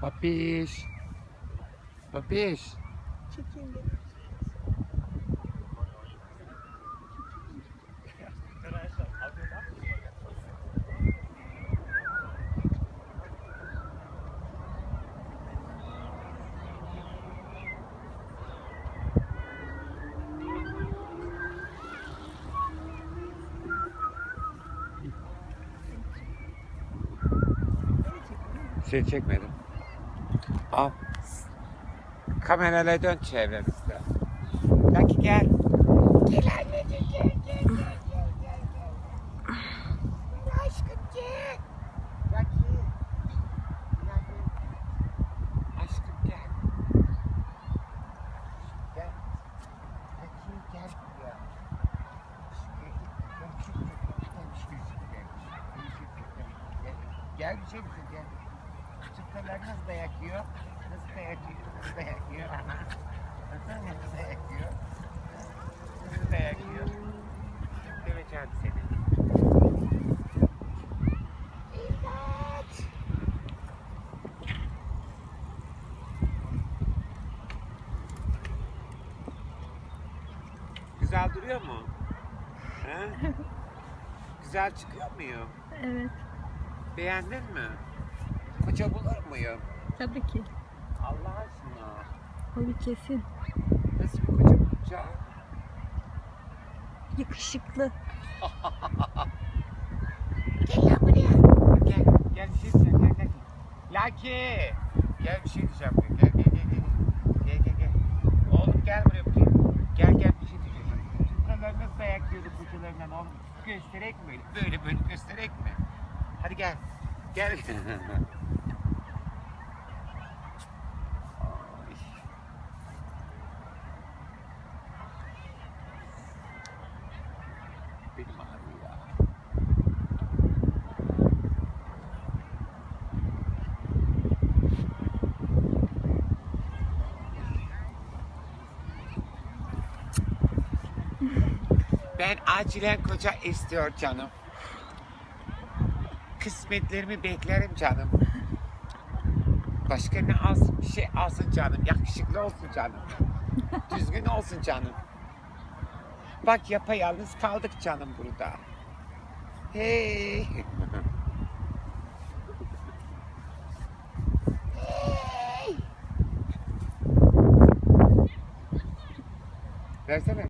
Papiş. Papiş. Çekeyim de. Şey çekmedim. Al. Kamerayla dön çevremizde. Lucky gel. Gel anneciğim gel gel gel gel gel gel. Aşkım gel. Lucky. Aşkım gel. Gel. Lucky gel buraya. Gel bir şey misin gel. Çıtalar nasıl da yakıyor? Nasıl da yakıyor? Nasıl da yakıyor? Nasıl da yakıyor? Nasıl da yakıyor? Döveceğim seni. Güzel duruyor mu? He? Güzel çıkıyor muyum? Evet. Beğendin mi? Koca bulur muyum? Tabii ki. Allah aşkına. O kesin. Nasıl bir koca bulacağım? Yakışıklı. Gel lan buraya. Gel, gel bir şey diyeceğim. Gel, gel. Lucky. Gel bir şey diyeceğim. Gel, gel, gel, gel. Gel, gel, gel. Oğlum gel buraya bakayım. Gel, gel bir şey diyeceğim. Çocuklar nasıl dayak yiyordu kocalarından oğlum? Gösterek mi böyle? Böyle böyle gösterek mi? Hadi gel. Gel. Ben acilen koca istiyor canım. Kısmetlerimi beklerim canım. Başka ne alsın? Bir şey alsın canım. Yakışıklı olsun canım. Düzgün olsun canım. Bak yapayalnız kaldık canım burada. Hey. Versene.